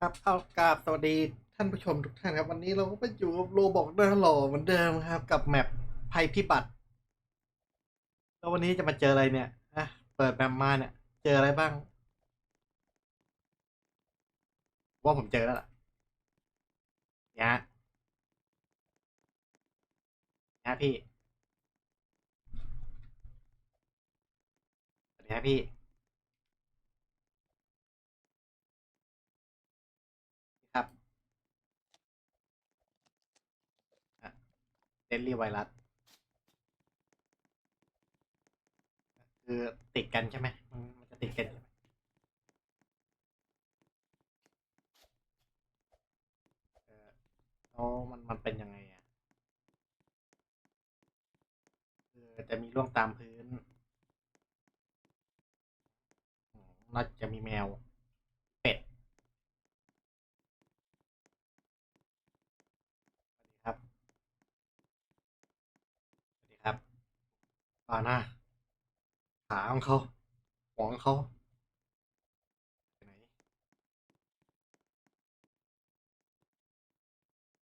ครับเอากราบสวัสดีท่านผู้ชมทุกท่านครับ วันนี้เราก็ไปอยู่กับโรบอกเดอร์หล่อเหมือนเดิมครับ กับแมปภัยพิบัติแล้ววันนี้จะมาเจออะไรเนี่ยอะเปิดแมปมาเนี่ย เจออะไรบ้าง ว่าผมเจอแล้วล่ะเนี่ยฮะเนี่ยฮะพี่สวัสดีครับพี่ ครับ เดนลี่ไวรัสคือติดกันใช่ไหมมันจะติดกันใช่ไหมเออแล้วมันมันเป็นยังไงอะคือจะมีร่วงตามพื้นน่าจะมีแมว เป็ด สวัสดีครับ สวัสดีครับ อ่าหน้าขาของเขาหัวของเขาไหน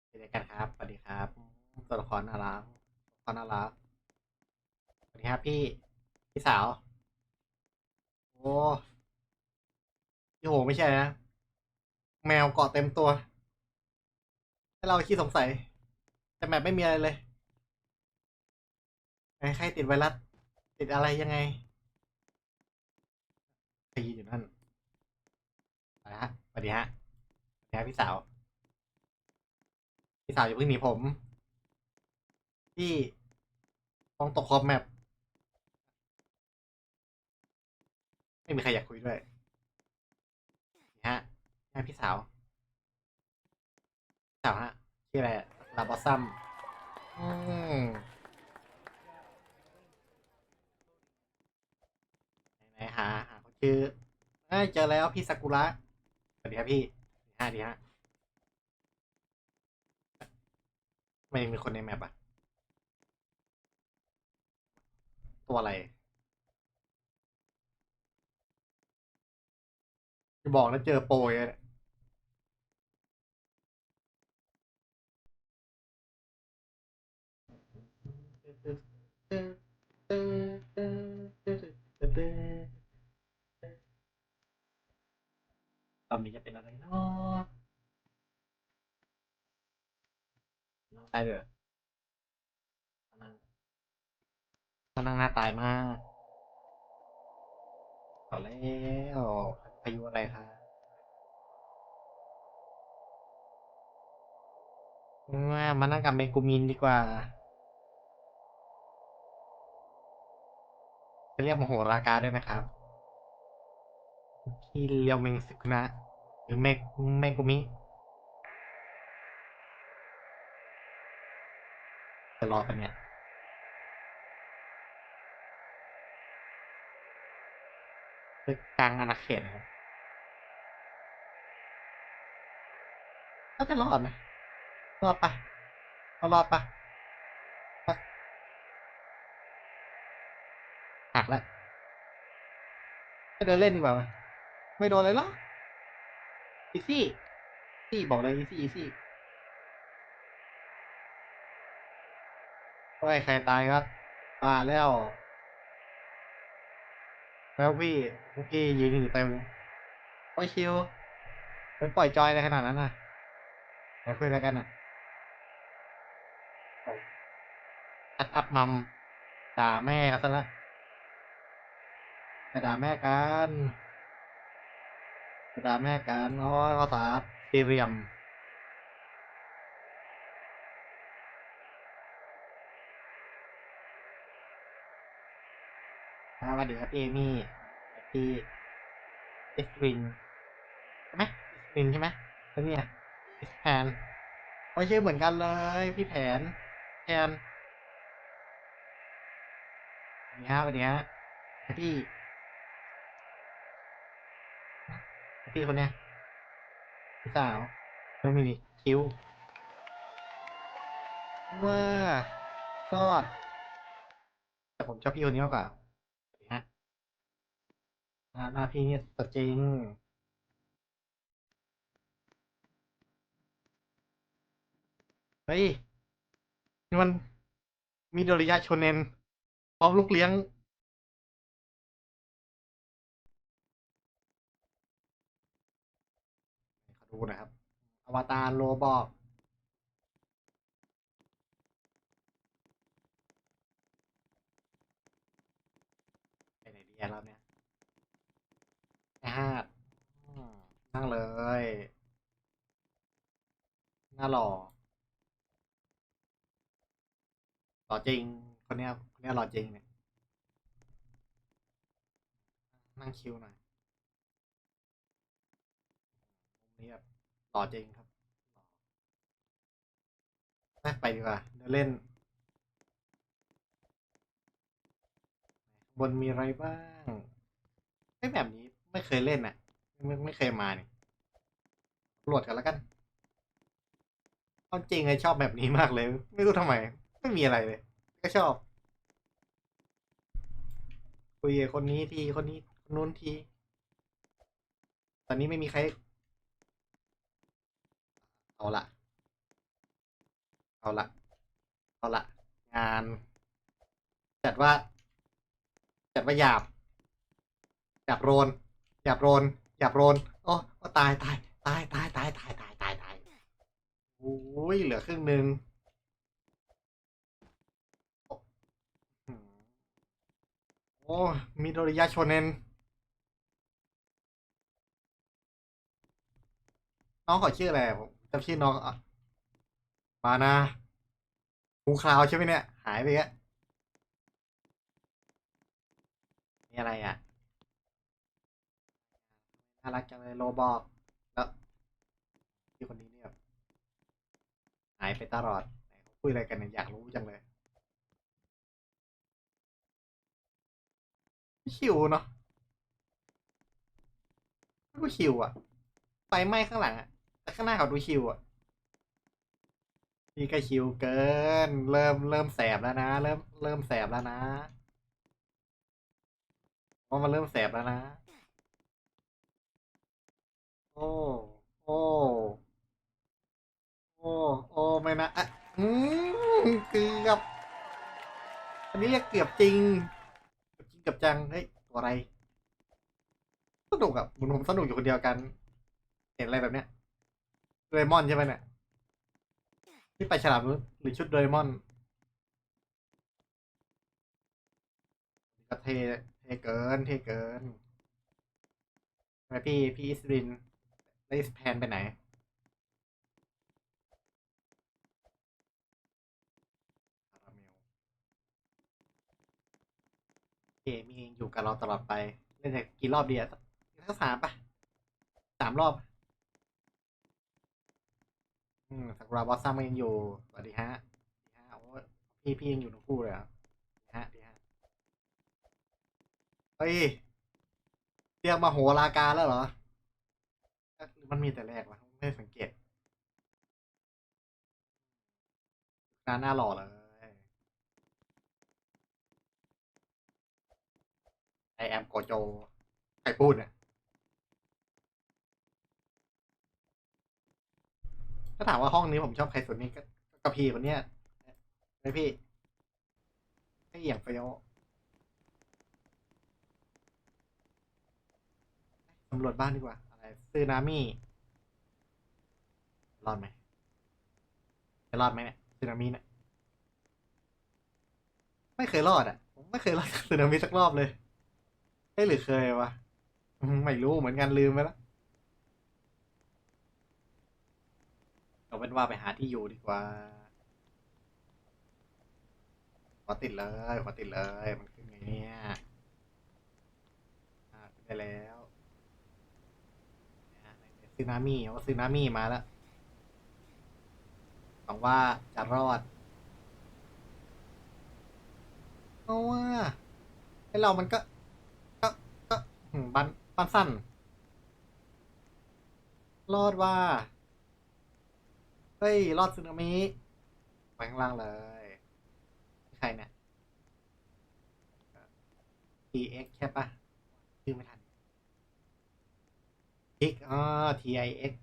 ไปไหนกันครับสวัสดีครับตัวละครน่ารักตัวละครน่ารักสวัสดีครับพี่พี่สาว โอ้พี่โหไม่ใช่นะ แมวเกาะเต็มตัว ให้เราขี้สงสัย แต่แมปไม่มีอะไรเลย ใครติดไวรัสติดอะไรยังไงใครยืนอยู่นั่นไปฮะสวัสดีฮะสวัสดีฮะพี่สาว พี่สาวอย่าเพิ่งหนีผม พี่ต้องตกขอบแมปไม่มีใครอยากคุยด้วยนี่ฮะนี่พี่สาว พี่สาวฮะชื่ออะไรลาบอสซัมอืม ไหนหาหาเขาชื่อเอ้ยเจอแล้วพี่ซากุระสวัสดีครับพี่ห้าดีฮะไม่มีคนในแมปอะตัวอะไรจะบอกนะเจอโปรยอะเนี่ยต ตอนนี้จะเป็นอะไรเนาะตายเลยนั่งนั่งหน้าตายมากเอแล้วพายุอะไรคะว่ามานั่งกับเมกุมินดีกว่าจะเรียกมโหรากาด้วยนะครับ ที่เรียวเมงสึกุนะหรือเมกเมกุมิจะรอกันเนี่ยคือกลางอาณาเขตนะครับก็จะรอดไหมรอดปะเอารอดปะปะหักแล้วจะเดินเล่นดีกว่าไหม ไม่โดนเลยเหรออีซี่ซี่บอกเลยอีซี่อีซี่โอ้ยใครตายครับตาแล้ว แล้วพี่พี่ยืนอยู่เต็มโอ้ยชิวเป็นปล่อยจอยอะไรขนาดนั้นน่ะเดี๋ยวคุยอะไรกันอะอัดอัพมัมด่าแม่กันซะละด่าแม่กัน ไปด่าแม่กันเพราะว่าภาษาซีเรียมสวัสดีครับพี่เอมี่พี่เอสวินใช่ไหมเอสวินใช่ไหมแล้วเนี่ยเอสแพนเขาชื่อเหมือนกันเลย พี่แผนแพนนี่ฮะวัสดีฮะพี่ พี่คนเนี้ยพี่สาวไม่มีคิ้วเมื่อก็แต่ผมชอบพี่คนนี้มากกว่าฮะหน้าพี่นี่ตัวจริงเฮ้ยมันมีโดริยะโชเนนพร้อมลูกเลี้ยง ดูหนะครับ อวตารโลบอกไปไหนดีอะรอบเนี้ยไอ้ห้าดอืมนั่งเลย หน้าหล่อหล่อจริง คนเนี้ยคนเนี้ยหล่อจริงเนี่ย นั่งคิวหน่อยมุมนี้แบบ หล่อจริงครับไปดีกว่าเดินเล่น บนมีอะไรบ้างไอ้แบบนี้ไม่เคยเล่นอะไม่ไม่เคยมาเนี่ยตำรวจกันแล้วกันเอาจริงเลยชอบแบบนี้มากเลย ไม่รู้ทำไม ไม่มีอะไรเลย ก็ชอบคุยคนนี้ทีคนนี้คนนู้นที ตอนนี้ไม่มีใคร เอาละเอาละเอาละงาน จัดว่า จัดว่าหยาบหยาบโรนหยาบโรนหยาบโรนโอ้ตายตายตายตายตายตายตายตายตายโอ้ยเหลือครึ่งหนึ่งโอ้มโอ้มิโดริยะโชเนนน้องขาชื่ออะไรผม จำชื่อน้องอะมานะหูคราวใช่ไหมเนี่ย หายไปแล้วมีอะไรอะน่ารักจังเลยโรบอกแล้วพี่คนนี้เนี่ยหายไปตลอดไหนเขาคุยอะไรกันเนี่ยอยากรู้จังเลยชิวเนาะไม่รู้ชิวอะไฟไหม้ข้างหลังอะ แต่ข้างหน้าเขาดูชิวอะพี่ก็ชิวเกิน เริ่มเริ่มแสบแล้วนะ เริ่มเริ่มแสบแล้วนะว่ามันเริ่มแสบแล้วนะ โอ้ โอ้ โอ้ โอ้ไม่นะอะอืมเกือบอันนี้เรียกเกือบจริง เกือบจริงเกือบจัง เฮ้ย ตัวอะไร สนุกอะผมผมสนุกอยู่คนเดียวกัน เห็นอะไรแบบเนี้ย โดเรมอนใช่ไหมเนี่ยที่ไปฉลามหรือชุดโดเรมอนก็เทเทเกินเทเกินไมพี่พี่อิสรินได้แพนไปไหนคาราเมเกมีอยู่กับเราตลอดไป เล่นกี่รอบดีอะสักสามปะสามรอบ อืมสักราบอสซัมยังอยู่สวัสดีฮะดีฮะโอ้พี่พี่ยังอยู่ทั้งคู่เลยอะฮะดีฮะเฮ้ยเรียกมาโหราการแล้วเหรอ มันมีแต่แรกวะไม่สังเกตน้าหน้าหล่อเลยไอแอมโกโจใครพูดเนี่ย ถ้าถามว่าห้องนี้ผมชอบใครสุดนี่ก็กับพี่คนเนี้ยไอพี่ไอเอี่ยงเฟี้ยวสำรวจบ้านดีกว่า อะไรซื้อนามี่รอดไหมจะรอดไหมเนี่ยซึนามิเนี่ยไม่เคยรอดอะผมไม่เคยรอดซึนามิสักรอบเลยเอ้หรือเคยวะไม่รู้เหมือนกันลืมไปแล้ว เอาเป็นว่าไปหาที่อยู่ดีกว่า ขอติดเลยขอติดเลย มันขึ้นไงเนี่ยอ่าขึ้นได้แล้วซึนามิว่าซึนามิมาแล้วหวังว่าจะรอดเพราะว่าไอเรามันก็ ก็ก็อืมบันบันสั้น รอดว่า เฮ้ย รอดซึนามิไปข้างล่างเลย ใครเนี่ย TX ใช่ปะชื่อไม่ทัน X อ่า TIX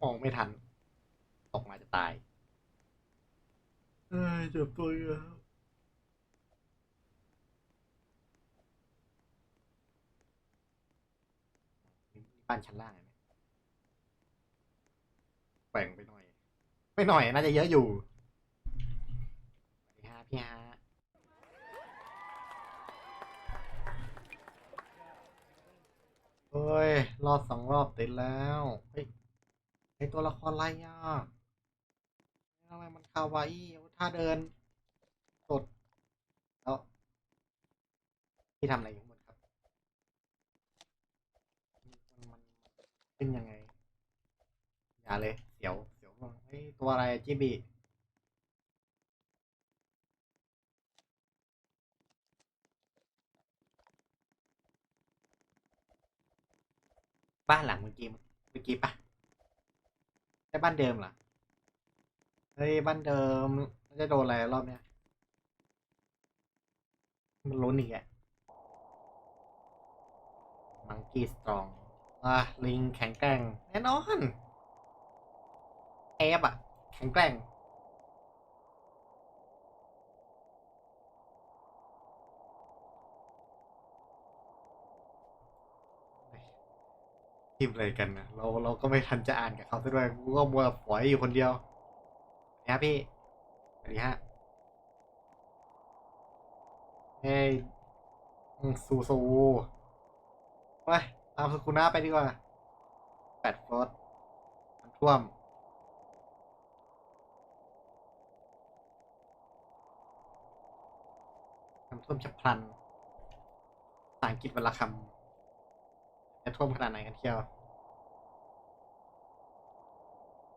มองไม่ทัน ตกมาจะตาย เอ้ยเจ็บตัวอีกแล้วนี่บ้านชั้นล่างเห็นไหมแบ่งไปหน่อย ไม่หน่อยน่าจะเยอะอยู่สวัสดีฮะพี่ฮะเฮ้ย รอดสองรอบติดแล้ว เฮ้ยไอตัวละครอะไรอะทำไมมันคาวาอี้ถ้าเดิน สดแล้วพี่ทำอะไรอยู่ข้างบนครับ มันมันขึ้นยังไง อย่าเลยเสียว เสียวมากเฮ้ยตัวอะไรจิบีบ้านหลังเมื่อกี้เมื่อกี้ปะใช่บ้านเดิมเหรอเฮ้ยบ้านเดิมมันจะโดนอะไรรอบเนี้ยมันล้นอีกอะมังกี้สตรองอะลิงแข็งแกร่งแน่นอน แอบอะแข็งแกร่งทีมอะไรกันนะเราเราก็ไม่ทันจะอ่านกับเขาซะด้วยกูก็มัวฝอยอยู่คนเดียวนะครับพี่สวัสดีฮะเฮ้ยอืมสู้สู้ไปตามสกุน่าไปดีกว่าแปดฟลอตน้ำท่วม น้ำท่วมฉับพลันภาษาอังกฤษวันละคำจะท่วมขนาดไหนกันเที่ยว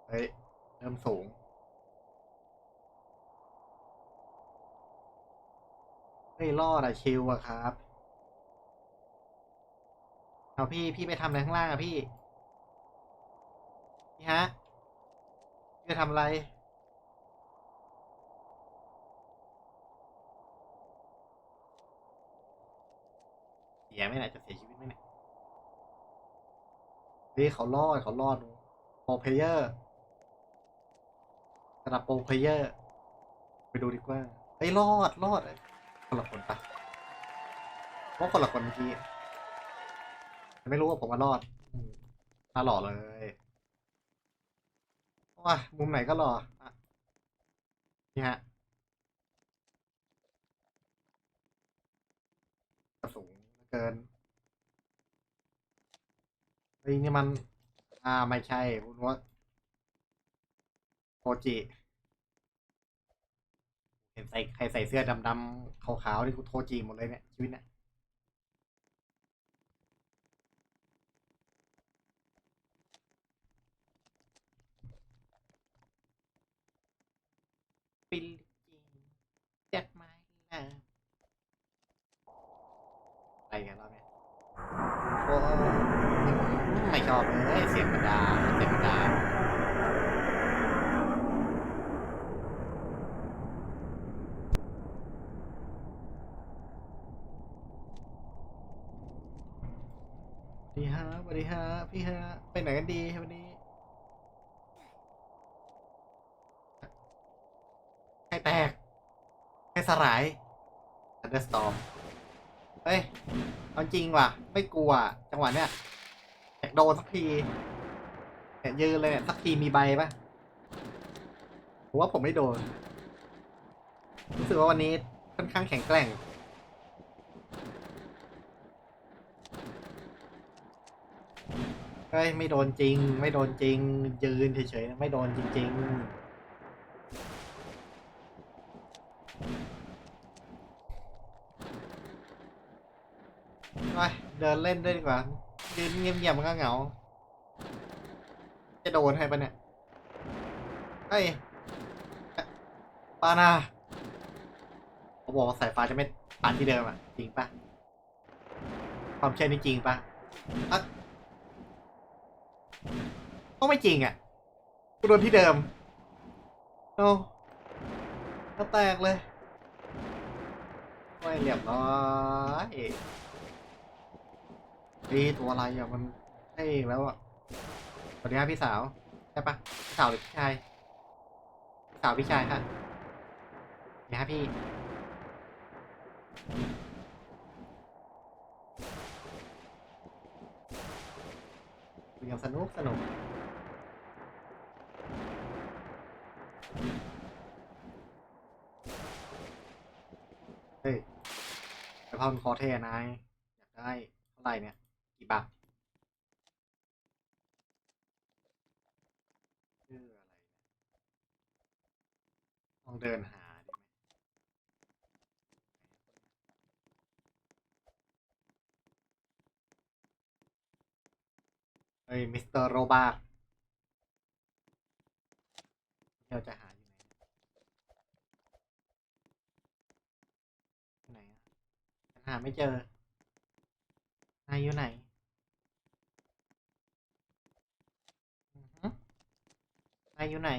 เฮ้ย เริ่มสูงเฮ้ยรอดอะชิวอะครับเอาพี่พี่ไปทำอะไรข้างล่างอะพี่ พี่ฮะพี่ไปทำอะไร สียไหมนี่ยจะเสียชีวิตไหมเนี่ยเฮ้ยเขารอดเขารอดโปรเพเยอร์ระดับโปรเพเยอร์ ไปดูดีกว่าเฮ้รอดรอดเอ้ยคนละคนปะว่าคนละคนเมื่อกี้ไม่รู้ว่าผมมารอดตาหล่อเลยว้ามุมไหนก็หล่อนี่ฮะสูงเหลือเกินเฮ้ยนี่มัน อ่าไม่ใช่คุณว่าโคจิ เห็นใส่ใครใส่เสื้อดำๆขาวๆนี่คุณโทจิหมดเลยเนี่ยชีวิตเนี่ยปิลจิงจัดไม้ละไปกันแล้วเนี่ย โอ้ไม่ชอบเลยเสียงมันดาเสียงมันดาสวัส ดีฮะสวัสดีฮะพี่ฮะไปไหนกันดีวันนี้ใครแตกใครสลาย Thunderstorm เฮ้ยเอาจริงว่ะ ไม่กลัว จังหวะเนี้ยอยากโดนสักทีเนี่ยยืนเลยเนี่ยสักทีมีใบปะผมว่าผมไม่โดน รู้สึกว่าวันนี้ค่อนข้างแข็งแกร่ง ฮ้ยไม่โดนจริง ไม่โดนจริง ยืนเฉยๆไม่โดนจริง ๆไปเดินเล่นด้วยดีกว่ายืนเงียบๆมันก็เหงา จะโดนให้ปะเนี่ยเฮ้ยปานาเขาบอกสายฟ้าจะไม่ผ่านที่เดิมอะ จริงปะความเชื่อนี่จริงปะอะ ก็ไม่จริงอะกูโดนที่เดิมโอ้ก็แตกเลยไม่เรียบร้อยเฮ้ยตัวอะไรอะมันให้เท่แล้วอะสวัสดีครับพี่สาว ใช่ปะพี่สาวหรือพี่ชายพี่สาวพี่ชายค่ะนะฮะพี่คุยกันสนุกสนุก เฮ้ย ไปพอนคอเท่นายอยากได้เท่าไหร่เนี่ยกี่บาทชื่ออะไรลองเดินหาดิไหมเฮ้ยมิสเตอร์โรบาร์เราจะหาอยู่ไหนเนี่ยอยู่ไหนอะฉันหาไม่เจอ นายอยู่ไหนอือฮึนายอยู่ไหน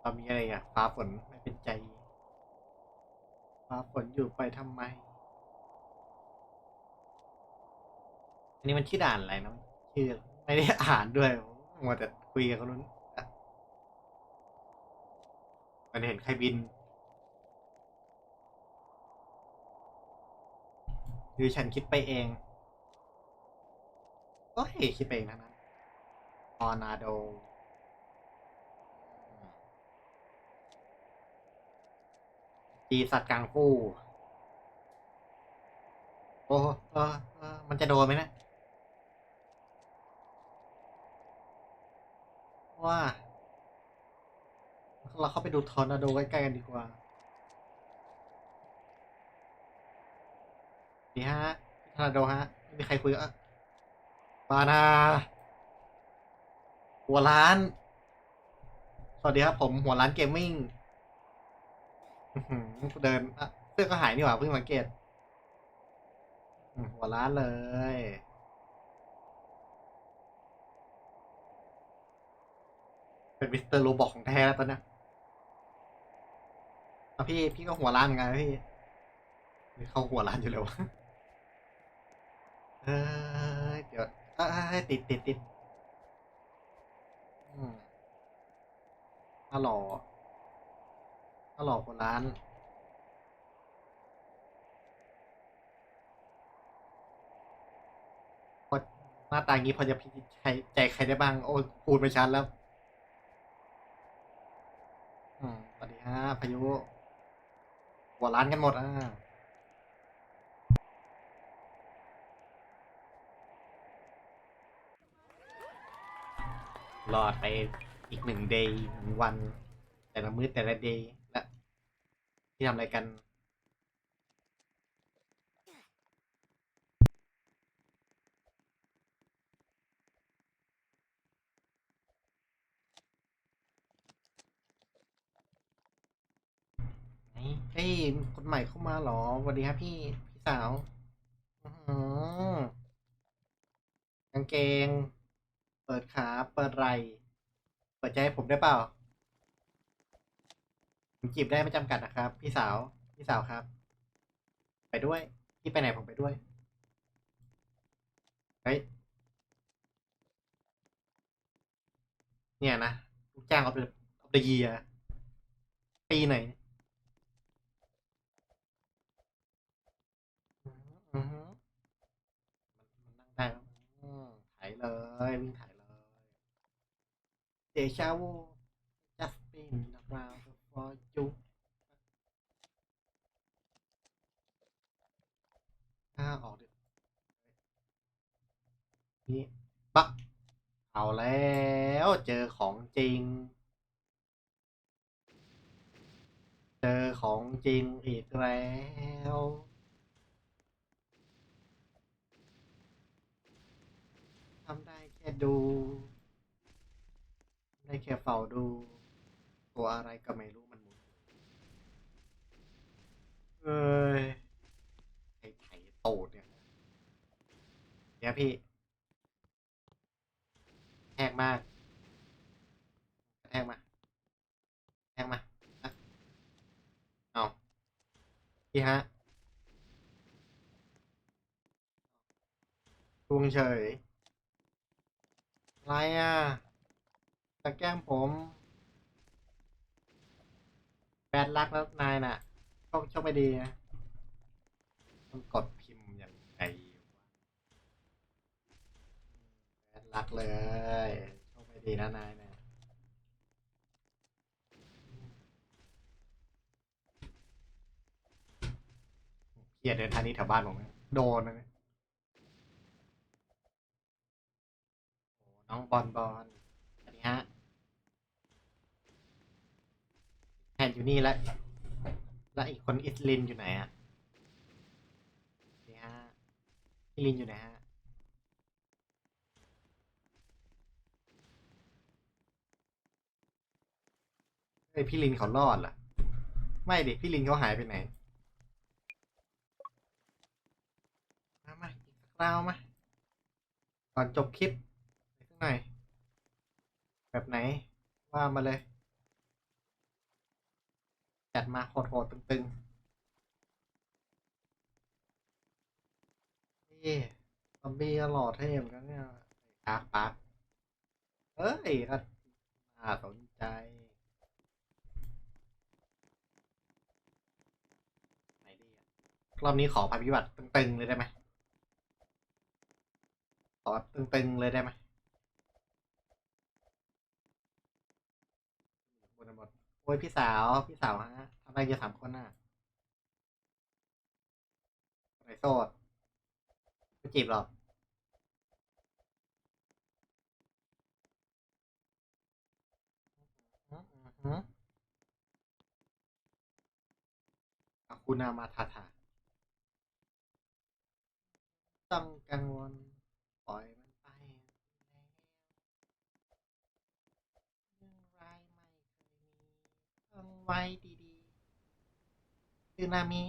เรามีอะไรอะ ฟ้าฝนไม่เป็นใจ ฟ้าฝนอยู่ไปทำไม อั นนี้มันชื่อด่านอะไรนะชื่อไม่ได้อ่านด้วยมัวแต่คุยกับคนนู้นมันเห็นใครบินหรือฉันคิดไปเองก็เฮ้คิดไปเองทั้งนั้นออนาโดปีสัตว์กลางคู่ โอ้เออเออมันจะโดนไหมเนะ ว่า เราเข้าไปดูทอร์นาโดใกล้ๆกันดีกว่าดีฮะทอร์นาโดฮะไม่มีใครคุยอะบานาหัวร้าน สวัสดีครับผมหัวร้านเกมมิ่งเดินเสื้อก็หายนี่หว่าเพิ่งสังเกตหัวร้านเลย เป็นมิสเตอร์โรบอกของแท้แล้วตอนนี้เอาพี่พี่ก็หัวร้านเหมือนกันนะพี่หรือเขาหัวร้านอยู่แล้ววะเออเดี๋ยวเอ้ยติดติดติดอืมฮัลโหลฮัลโหลหัวร้านพอหน้าตายงี้พอจะพิจิตใจใจใครได้บ้าง โอ้พูดไม่ชัดแล้ว อืม สวัสดีฮะพายุหัวร้านกันหมดอะรอดไปอีกหนึ่งเดย์หนึ่งวัน แต่ละมื้อแต่ละเดย์และที่ทำอะไรกัน เฮ้ยคนใหม่เข้ามาเหรอสวัสดีครับพี่พี่สาวอือกางเกง เปิดขาเปิดไหล่เปิดใจให้ผมได้เปล่าผมจีบได้ไม่จำกัดนะครับ พี่สาว พี่สาวครับ ไปด้วยพี่ไปไหนผมไปด้วยเฮ้ยเนี่ยนะลูกจ้างออฟเดอะออฟเดอะเยียปีไหนเนี่ย อือฮึมันมันนั่งได้แล้วอื มไถเลยวิ่งไถเลยเดชาวู just been around for you อ่าออกดินี่ปะเอาแล้วเจอของจริง เจอของจริงอีกแล้ว ดู ได้แค่เฝ้าดู ตัวอะไรก็ไม่รู้มันหมุนเอ้ยไอ้ไถ่โตเนี่ยเดี๋ยวพี่แทกมากแทกมาแทกมาเอาพี่ฮะทวงเฉย อะไรอะจะแกล้งผมแบดลักแล้วนายน่ะโชคโชคไม่ดีนะต้องกดพิมพ์อย่างไรแบดลักเลยโชคไม่ดีนะนายเนี่ยเฮียเดินทางนี้แถวบ้านผมนะโดนนะ น้องบอลบอลสวัสดีฮะแทนอยู่นี่แล้วแล้วอีกคนอิสลินอยู่ไหนอะสวัสดีฮะพี่ลินอยู่ไหนฮะเฮ้ยพี่ลินเขารอดเหรอไม่ดิพี่ลินเขาหายไปไหน มามาอีกสักราวมาก่อนจบคลิป หน่อย แบบไหน ว่ามาเลย จัดมาโหดๆตึงๆ นี่ซอมบี้ก็หล่อเท่เหมือนกันเนี่ยปาร์คปาร์คเอ้ยก็น่าสนใจ ไหนดีอะรอบนี้ขอภัยพิบัติตึงๆเลยได้ไหมขอตึงๆเลยได้ไหมบนบน โอ้ยพี่สาวพี่สาวฮะทำอะไรอยู่สามคนน่ะไหนโสดไม่จีบหรอกอาคุณามาทาทาต้องกังวลอยมันไปแล้วเรื่องร้ายไม่เคยมีต้อง ไว้ดีๆคือนามิ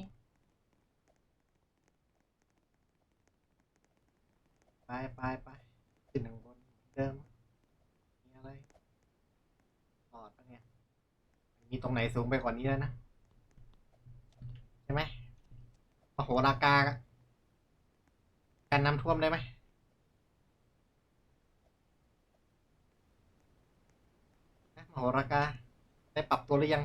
ไปไปไปขึ้นข้างบนเหมือนเดิม มีอะไรปลอดปะเนี่ย มีตรงไหนสูงไปกว่านี้แล้วนะ ใช่ไหมมโหรากาการน้ำท่วมได้ไหมมโหรากาได้ปรับตัวหรือยัง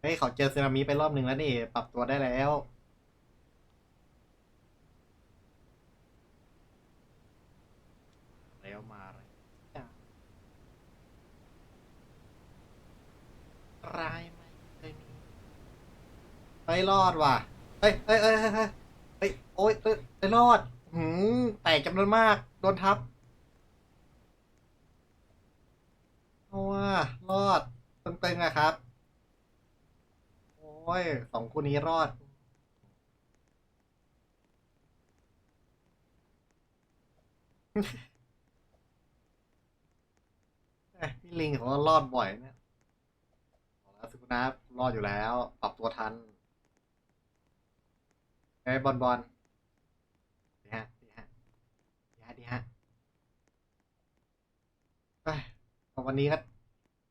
เฮ้ยเขาเจอสึนามิไปรอบหนึ่งแล้วนี่ ปรับตัวได้แล้ว แล้วมาอะไรจ้ะร้ายไหมเคยมีไปรอดว่ะเฮ้ยเฮ้ยเฮ้ยเฮ้ยเฮ้ยเฮ้ยโอ๊ยเฮ้ยไปรอด หืมแตกจำนวนมาก โดนทับเอาว่ารอดตึงๆอะครับ โอ้ยสองคู่นี้รอดเอ้ยพี่ลิงเขารอดบ่อยเนี่ยบอกแล้วสุกุนะรอดอยู่แล้ว ปรับตัวทันไอ้บอลบอลดีฮะดีฮะดีฮะดีฮะเอ้ยวันนี้ก็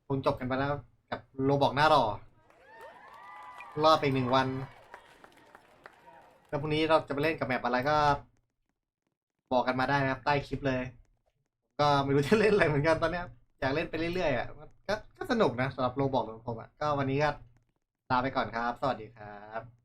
คงจบกันไปแล้วกับโลบอกหน้ารอ รอดไปอีกหนึ่งวัน แล้วพรุ่งนี้เราจะไปเล่นกับแมปอะไรก็ บอกกันมาได้นะครับ ใต้คลิปเลย ก็ไม่รู้จะเล่นอะไรเหมือนกันตอนนี้อยากเล่นไปเรื่อยๆอะก็ก็สนุกนะสำหรับโลบอกของผมอะก็วันนี้ก็ลาไปก่อนครับ สวัสดีครับ